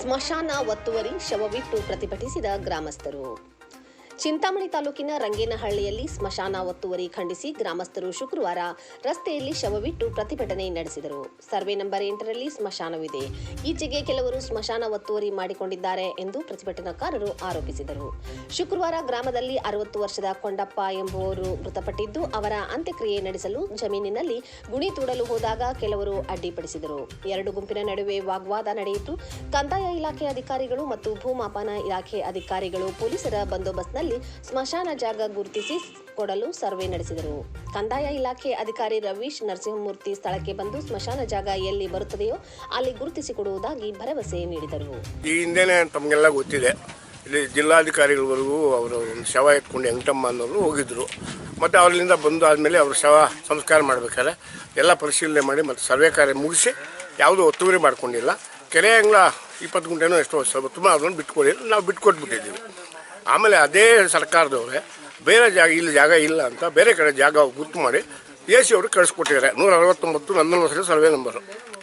ಸ್ಮಶಾನ ಒತ್ತುವರಿ ಶವವಿಟ್ಟು ಪ್ರತಿಭಟಿಸಿದ ಗ್ರಾಮಸ್ಥರು. ಚಿಂತಾಮಣಿ ತಾಲೂಕಿನ ರಂಗೇನಹಳ್ಳಿಯಲ್ಲಿ ಸ್ಮಶಾನ ಒತ್ತುವರಿ ಖಂಡಿಸಿ ಗ್ರಾಮಸ್ಥರು ಶುಕ್ರವಾರ ರಸ್ತೆಯಲ್ಲಿ ಶವವಿಟ್ಟು ಪ್ರತಿಭಟನೆ ನಡೆಸಿದರು. ಸರ್ವೆ ನಂಬರ್ ಎಂಟರಲ್ಲಿ ಸ್ಮಶಾನವಿದೆ. ಈಚೆಗೆ ಕೆಲವರು ಸ್ಮಶಾನ ಒತ್ತುವರಿ ಮಾಡಿಕೊಂಡಿದ್ದಾರೆ ಎಂದು ಪ್ರತಿಭಟನಾಕಾರರು ಆರೋಪಿಸಿದರು. ಶುಕ್ರವಾರ ಗ್ರಾಮದಲ್ಲಿ ಅರವತ್ತು ವರ್ಷದ ಕೊಂಡಪ್ಪ ಎಂಬುವರು ಮೃತಪಟ್ಟಿದ್ದು, ಅವರ ಅಂತ್ಯಕ್ರಿಯೆ ನಡೆಸಲು ಜಮೀನಿನಲ್ಲಿ ಗುಣಿ ತೂಡಲು ಹೋದಾಗ ಕೆಲವರು ಅಡ್ಡಿಪಡಿಸಿದರು. ಎರಡು ಗುಂಪಿನ ನಡುವೆ ವಾಗ್ವಾದ ನಡೆಯಿತು. ಕಂದಾಯ ಇಲಾಖೆ ಅಧಿಕಾರಿಗಳು ಮತ್ತು ಭೂಮಾಪನ ಇಲಾಖೆ ಅಧಿಕಾರಿಗಳು, ಪೊಲೀಸರ ಬಂದೋಬಸ್ತ್ನಲ್ಲಿ ಸ್ಮಶಾನ ಜಾಗ ಗುರುತಿಸಿ ಕೊಡಲು ಸರ್ವೆ ನಡೆಸಿದರು. ಕಂದಾಯ ಇಲಾಖೆ ಅಧಿಕಾರಿ ರವೀಶ್ ನರಸಿಂಹಮೂರ್ತಿ ಸ್ಥಳಕ್ಕೆ ಬಂದು ಸ್ಮಶಾನ ಜಾಗ ಎಲ್ಲಿ ಬರುತ್ತದೆಯೋ ಅಲ್ಲಿ ಗುರುತಿಸಿ ಕೊಡುವುದಾಗಿ ಭರವಸೆ ನೀಡಿದರು. ಈ ಹಿಂದೆನೆ ತಮಗೆಲ್ಲ ಗೊತ್ತಿದೆ. ಇಲ್ಲಿ ಜಿಲ್ಲಾಧಿಕಾರಿಗಳವರೆಗೂ ಅವರು ಶವ ಎತ್ಕೊಂಡು ಎಂಟಮ್ಮ ಅನ್ನೋರು ಹೋಗಿದ್ದರು ಮತ್ತು ಅವರಿಂದ ಬಂದು ಆದಮೇಲೆ ಅವರು ಶವ ಸಂಸ್ಕಾರ ಮಾಡಬೇಕಾದ್ರೆ ಎಲ್ಲ ಪರಿಶೀಲನೆ ಮಾಡಿ ಮತ್ತು ಸರ್ವೆ ಕಾರ್ಯ ಮುಗಿಸಿ ಯಾವುದೂ ಒತ್ತುವರಿ ಮಾಡ್ಕೊಂಡಿಲ್ಲ. ಕೆರೆ ಅಂಗ್ಳ ಇಪ್ಪತ್ತು ಗುಂಟೆನೋ ಎಷ್ಟೋ ವರ್ಷ ತುಂಬ ಅದನ್ನು ಬಿಟ್ಕೊಡಿ ನಾವು ಬಿಟ್ಕೊಟ್ಬಿಟ್ಟಿದ್ದೀವಿ. ಆಮೇಲೆ ಅದೇ ಸರ್ಕಾರದವ್ರೆ, ಬೇರೆ ಜಾಗ, ಇಲ್ಲಿ ಜಾಗ ಇಲ್ಲ ಅಂತ ಬೇರೆ ಕಡೆ ಜಾಗ ಗುರುತು ಮಾಡಿ ಎ ಸಿ ಅವ್ರಿಗೆ ಕಳಿಸ್ಕೊಟ್ಟಿದ್ದಾರೆ. ನೂರ ಅರವತ್ತೊಂಬತ್ತು ನಂದನ ವರ್ಷದ ಸರ್ವೆ ನಂಬರು.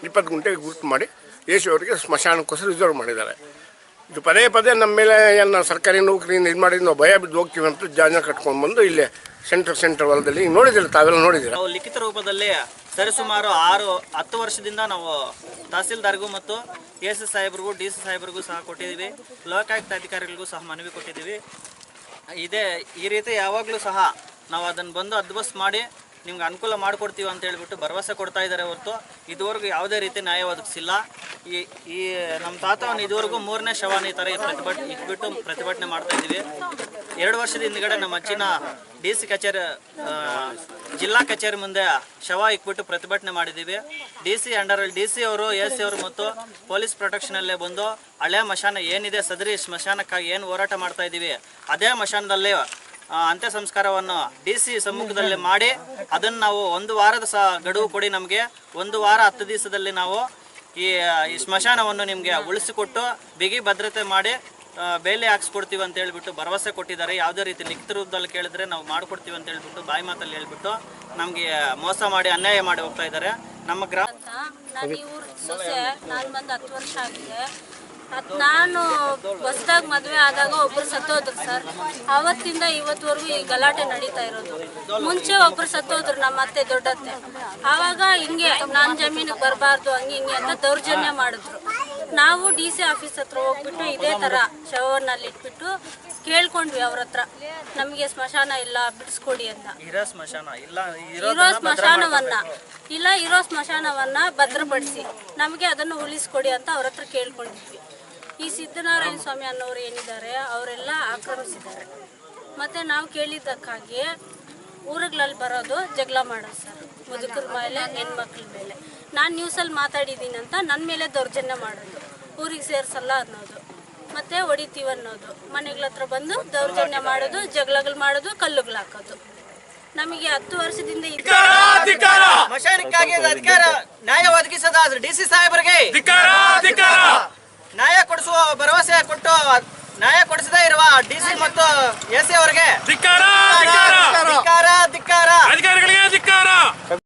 ಇಪ್ಪತ್ತು ಗುಂಟೆಗೆ ಗುರುತು ಮಾಡಿ ಎ ಸಿ ಅವರಿಗೆ ಸ್ಮಶಾನಕ್ಕೋಸ್ಕರ ರಿಸರ್ವ್ ಮಾಡಿದ್ದಾರೆ. ಇದು ಪದೇ ಪದೇ ನಮ್ಮ ಮೇಲೆ ಏನು ಸರ್ಕಾರಿ ನೌಕರಿ ಇದು ಮಾಡಿ ನಾವು ಭಯ ಬಿದ್ದು ಹೋಗ್ತೀವಿ ಅಂತ ಜಾಗ ಕಟ್ಕೊಂಡು ಬಂದು ಇಲ್ಲೇ ಸೆಂಟರ್ ಸೆಂಟರ್ ಹೊಲದಲ್ಲಿ ನೋಡಿದಿರ ತಾವೆಲ್ಲ ನೋಡಿದಿರ? ಲಿಖಿತ ರೂಪದಲ್ಲಿ ಸರಿಸುಮಾರು ಆರು, ಹತ್ತು ವರ್ಷದಿಂದ ನಾವು ತಹಸೀಲ್ದಾರ್ಗೂ ಮತ್ತು ಎ ಸಿ ಸಾಹೇಬ್ರಿಗೂ, ಡಿ ಸಿ ಸಾಹೇಬ್ರಿಗೂ ಸಹ ಕೊಟ್ಟಿದ್ದೀವಿ. ಲೋಕಾಯುಕ್ತ ಅಧಿಕಾರಿಗಳಿಗೂ ಸಹ ಮನವಿ ಕೊಟ್ಟಿದ್ದೀವಿ. ಇದೇ, ಈ ರೀತಿ ಯಾವಾಗಲೂ ಸಹ ನಾವು ಅದನ್ನು ಬಂದು ಅದ್ಬಸ್ ಮಾಡಿ ನಿಮ್ಗೆ ಅನುಕೂಲ ಮಾಡಿಕೊಡ್ತೀವಿ ಅಂತ ಹೇಳ್ಬಿಟ್ಟು ಭರವಸೆ ಕೊಡ್ತಾ ಇದ್ದಾರೆ ಹೊರತು. ಇದುವರೆಗೂ ಯಾವುದೇ ರೀತಿ ನ್ಯಾಯ ಒದಗಿಸಿಲ್ಲ. ಈ ಈ ನಮ್ಮ ತಾತವನ್ನು ಇದುವರೆಗೂ ಮೂರನೇ ಶವಾನ ಈ ಥರ ಪ್ರತಿಭಟ್, ಇಟ್ಬಿಟ್ಟು ಪ್ರತಿಭಟನೆ ಮಾಡ್ತಾ ಇದ್ದೀವಿ. ಎರಡು ವರ್ಷದ ಹಿಂದ್ಗಡೆ ನಮ್ಮ ಅಜ್ಜಿನ ಡಿ ಸಿ ಕಚೇರಿ ಜಿಲ್ಲಾ ಕಚೇರಿ ಮುಂದೆ ಶವ ಇಕ್ಬಿಟ್ಟು ಪ್ರತಿಭಟನೆ ಮಾಡಿದ್ದೀವಿ. ಡಿ ಸಿ ಅಂಡರಲ್ಲಿ ಡಿ ಸಿ ಅವರು, ಎ ಸಿ ಅವರು ಮತ್ತು ಪೊಲೀಸ್ ಪ್ರೊಟೆಕ್ಷನಲ್ಲೇ ಬಂದು ಹಳೆ ಮಶಾನ ಏನಿದೆ, ಸದರಿ ಸ್ಮಶಾನಕ್ಕಾಗಿ ಏನು ಹೋರಾಟ ಮಾಡ್ತಾ ಇದ್ದೀವಿ, ಅದೇ ಮಶಾನದಲ್ಲಿ ಅಂತ್ಯ ಸಂಸ್ಕಾರವನ್ನು ಡಿ ಸಿ ಸಮ್ಮುಖದಲ್ಲಿ ಮಾಡಿ ಅದನ್ನು ನಾವು ಒಂದು ವಾರದ ಸಹ ಗಡುವು ಕೊಡಿ ನಮಗೆ. ಒಂದು ವಾರ ಹತ್ತು ದಿವಸದಲ್ಲಿ ನಾವು ಈ ಸ್ಮಶಾನವನ್ನು ನಿಮಗೆ ಉಳಿಸಿಕೊಟ್ಟು ಬಿಗಿ ಭದ್ರತೆ ಮಾಡಿ ಬೇಲಿ ಹಾಕ್ಸ್ಕೊಡ್ತೀವಿ ಅಂತ ಹೇಳ್ಬಿಟ್ಟು ಭರವಸೆ ಕೊಟ್ಟಿದ್ದಾರೆ. ಯಾವುದೇ ರೀತಿ ಲಿಖಿತ ರೂಪದಲ್ಲಿ ಕೇಳಿದ್ರೆ ನಾವು ಮಾಡಿಕೊಡ್ತೀವಿ ಅಂತ ಹೇಳ್ಬಿಟ್ಟು, ಬಾಯಿ ಮಾತಲ್ಲಿ ಹೇಳ್ಬಿಟ್ಟು ನಮಗೆ ಮೋಸ ಮಾಡಿ, ಅನ್ಯಾಯ ಮಾಡಿ ಹೋಗ್ತಾ ಇದ್ದಾರೆ. ನಮ್ಮ ಗ್ರಾಮ ನಾನು ಬಂದು ಹತ್ತು ವರ್ಷ ಆಗಿದೆ. ಅದ್ ನಾನು ಹೊಸ್ದಾಗ ಮದುವೆ ಆದಾಗ ಒಬ್ರು ಸತ್ತೋದ್ರು ಸರ್. ಅವತ್ತಿಂದ ಇವತ್ತುವರೆಗೂ ಈ ಗಲಾಟೆ ನಡೀತಾ ಇರೋದು. ಮುಂಚೆ ಒಬ್ರು ಸತ್ತೋದ್ರು ನಮ್ಮ ಅತ್ತೆ ದೊಡ್ಡತ್ತೆ. ಆವಾಗ ಹಿಂಗೆ ನನ್ನ ಜಮೀನಿಗೆ ಬರಬಾರ್ದು ಹಂಗೆ ಹಿಂಗೆ ಅಂತ ದೌರ್ಜನ್ಯ ಮಾಡಿದ್ರು. ನಾವು ಡಿ ಸಿ ಆಫೀಸ್ ಹತ್ರ ಹೋಗ್ಬಿಟ್ಟು ಇದೇ ಥರ ಶವರ್ನಲ್ಲಿ ಇಟ್ಬಿಟ್ಟು ಕೇಳ್ಕೊಂಡ್ವಿ ಅವ್ರ ಹತ್ರ. ನಮಗೆ ಸ್ಮಶಾನ ಇಲ್ಲ ಬಿಡಿಸ್ಕೊಡಿ ಅಂತ. ಇರೋ ಸ್ಮಶಾನ? ಇಲ್ಲ ಇರೋ ಸ್ಮಶಾನವನ್ನ. ಇಲ್ಲ ಇರೋ ಸ್ಮಶಾನವನ್ನ ಭದ್ರಪಡಿಸಿ. ನಮಗೆ ಅದನ್ನು ಉಳಿಸ್ಕೊಡಿ ಅಂತ ಅವ್ರ ಹತ್ರ ಕೇಳ್ಕೊಂಡಿದ್ವಿ. ಈ ಸಿದ್ದನಾರಾಯಣ ಸ್ವಾಮಿ ಅನ್ನೋರು ಏನಿದ್ದಾರೆ ಅವರೆಲ್ಲ ಆಕ್ರಮಿಸಿದ್ದಾರೆ. ಮತ್ತೆ ನಾವು ಕೇಳಿದ್ದಕ್ಕಾಗಿ ಊರುಗಳಲ್ಲಿ ಬರೋದು ಜಗಳ ಮಾಡೋದು ಸರ್ ಮುದುಕರ ಮೇಲೆ ಹೆಣ್ಮಕ್ಳ ಮೇಲೆ. ನಾನು ನ್ಯೂಸಲ್ಲಿ ಮಾತಾಡಿದ್ದೀನಿ ಅಂತ ನನ್ನ ಮೇಲೆ ದೌರ್ಜನ್ಯ ಮಾಡೋದು ಊರಿಗೆ ಸೇರಿಸಲ್ಲ ಅನ್ನೋದು ಮತ್ತೆ ಹೊಡಿತೀವಿ ಅನ್ನೋದು. ಮನೆಗಳ ಹತ್ರ ಬಂದು ದೌರ್ಜನ್ಯ ಮಾಡೋದು ಜಗಳಗಳು ಮಾಡೋದು ಕಲ್ಲುಗಳು ಹಾಕೋದು. ನಮಗೆ ಹತ್ತು ವರ್ಷದಿಂದ ಅಧಿಕಾರ ನ್ಯಾಯ ಒದಗಿಸದ ಡಿ ಸಿ ಸಾಹೇಬರಿಗೆ. ನ್ಯಾಯ ಕೊಡಿಸುವ ಭರವಸೆ ಕೊಟ್ಟು ನ್ಯಾಯ ಕೊಡಿಸದೇ ಇರುವ ಡಿಸಿ ಮತ್ತು ಎ ಸಿ ಅವರಿಗೆ ಧಿಕ್ಕಾರ. ಧಿಕ್ಕಾರ ಧಿಕ್ಕಾರ. ಅಧಿಕಾರಿಗಳಿಗೆ ಧಿಕ್ಕಾರ.